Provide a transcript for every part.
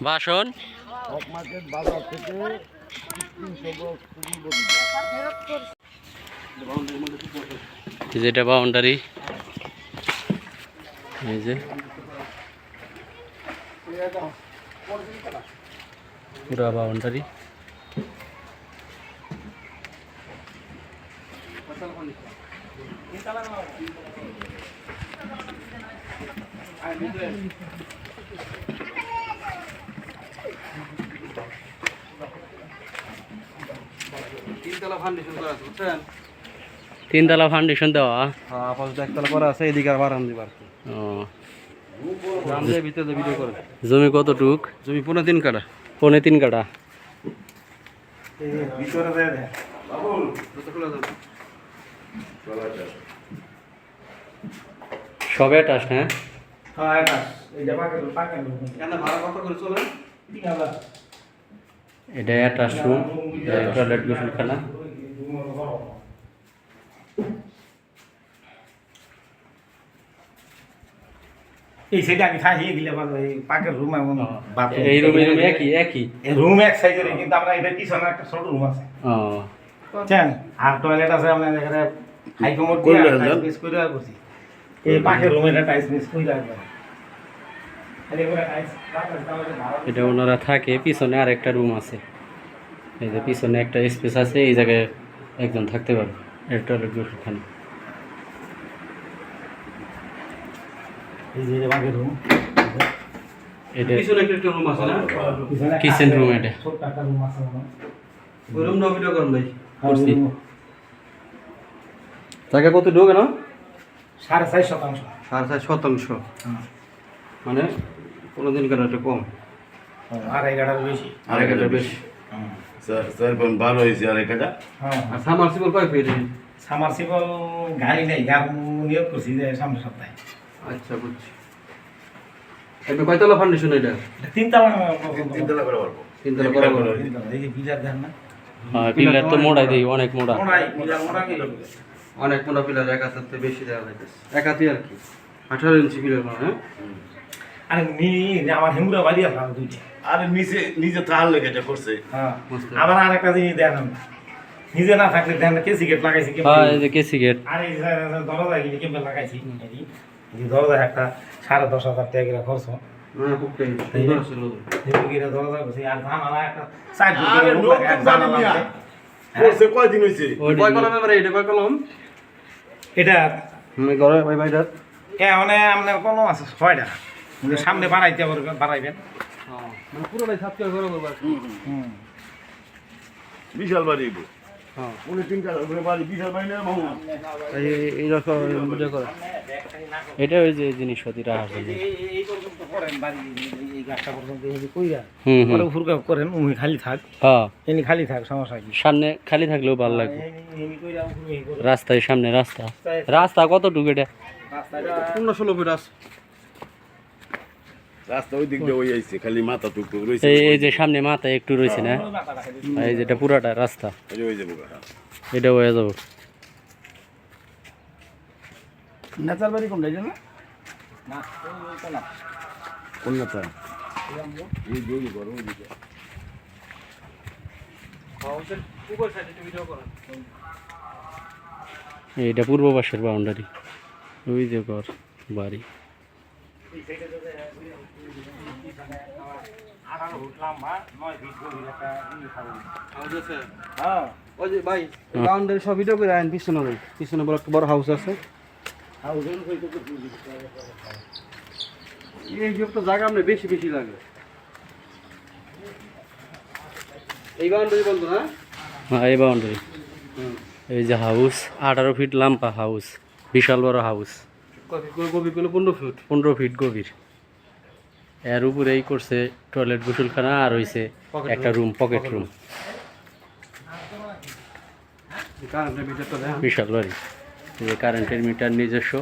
বাসন বাজার থেকে যেটা বাউন্ডারি এই যে পুরা বাউন্ডারি তিনতলা ফাউন্ডেশন করা আছে বুঝছেন? তিনতলা ফাউন্ডেশন দেওয়া? হ্যাঁ আপাতত একতলা করা আছে এদিকে আর বারান দিবার। ও। ভিতরে ভিডিও করে। জমি কতটুক? জমি পনেরো তিন কাটা পৌনে তিন কাটা সবে আটাশ হ্যাঁ? কেন ভাড়া কত করে চলে? এটা আটাশ রুম টয়লেট গোসলখানা। এই সেটা আমি থাকি গেলে ভালো এই পাকের রুম এবং বাথরুম এই রুম এই রুম একই একই? রুম এক সাইজের কিন্তু আমরা এটা পিছনে একটা ছোট রুম আছে। ও। আর টয়লেট আছে আপনার এখানে হাই কমোড দিয়ে? টাইস মিস করে করছি। এই পাকের রুমে এটা টাইস মিস করে রাখবে খালি করে টাইস এটা ওনারা থাকে পিছনে আর একটা রুম আছে। এই যে পিছনে একটা স্পেস আছে এই জায়গায় একজন থাকতে পারবে এটা টয়লেট গোসলখানা এই রুম এটা ওখানে। জায়গা কত ঢোকে না? সাড়ে চার শতাংশ। সাড়ে চার শতাংশ। মানে পনেরো দিন কাটা একটা কম আর এগারোটার বেশি। আড়াই বেশি? স্যার ভালো হয়েছে আর এটা হ্যাঁ। আর সামারসিবল কয় ফিট সামারসিবল গাড়ি নেই গাড়ি নিয়োগ করছি যে সামনের সপ্তাহে। আচ্ছা বুঝছি। এটা কয়তলা ফাউন্ডেশন এটা? এটা তিনতলা তিনতলা করে পারব তিনতলা করা বড় এই যে পিলার দেন না? পিলার তো মোড়াই দিই অনেক মোড়া। মোড়াই পিলার মোড়া কি অনেক মোটা পিলার এক হাতের বেশি দেওয়া যাইতেছে। এক হাতে আর কি। আঠারো ইঞ্চি পিলার হ্যাঁ? আরে নি আমার হিমুরা বাড়ি আছে আরও দুইটা। আরে নিচে নিজে তাহার লেগে এটা করছে। হ্যাঁ। আবার আর একটা জিনিস দেন নিজে না থাকলে দেন না কেসি গেট লাগাইছি কেমন হ্যাঁ এই যে কেসি গেট আর এই দরজা গিয়ে কেমন লাগাইছি এই দরজা একটা সাড়ে দশ হাজার টাকা করে খরচ হ্যাঁ। এটা কলম? হ্যাঁ আপনার কলম আছে ছয়টা। সামনে বাড়াইতে পারবেন বাড়াইবেন। মানে পুরোটাই সাত করে করব বিশাল বাড়ি। হ্যাঁ। এটা ওই যে পর্যন্ত করেন উনি খালি থাক। হ্যাঁ। এমনি খালি থাক সমস্যা কি? সামনে খালি থাকলেও ভালো লাগবে। করে। রাস্তায় সামনে রাস্তা। রাস্তা কতটুকু এটা? রাস্তাটা পনেরো ষোলো ফিট আছে রাস্তা ওই দিক দিয়ে ওই আইছে খালি মাথা টুকটুক রয়েছে এই এই যে সামনে মাথায় একটু রয়েছে না। আর এই যেটা পুরাটা রাস্তা। ওই যাব হ্যাঁ। এটা হয়ে যাব। নেতার বাড়ি কোনটা? এটা না। কোন নেতা? এই যে দিকে। পূর্ব পাশের বাউন্ডারি ওই যে ঘর বাড়ি। পিছনে বড় একটা বড় হাউস আছে। তো জায়গা আপনার বেশি বেশি লাগে। এই বাউন্ডারি বলতো না? হ্যাঁ এই বাউন্ডারি এই যে হাউস আঠারো ফিট লাম্পা হাউস বিশাল বড় হাউস গভীর করলে পনেরো ফুট? পনেরো ফিট গভীর। এর উপরেই করছে টয়লেট গোসলখানা আর হইছে একটা রুম পকেট রুম বিশাল বাড়ি। যে কারেন্টের মিটার নিজস্ব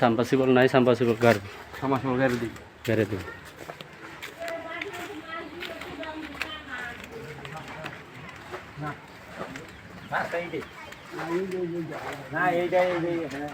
সাম্পাসিবল নাই সাম্পাসিবল গাড়। সামাস গাড়ি দিই রাস্তা এইটাই। না এইটাই এইটাই হ্যাঁ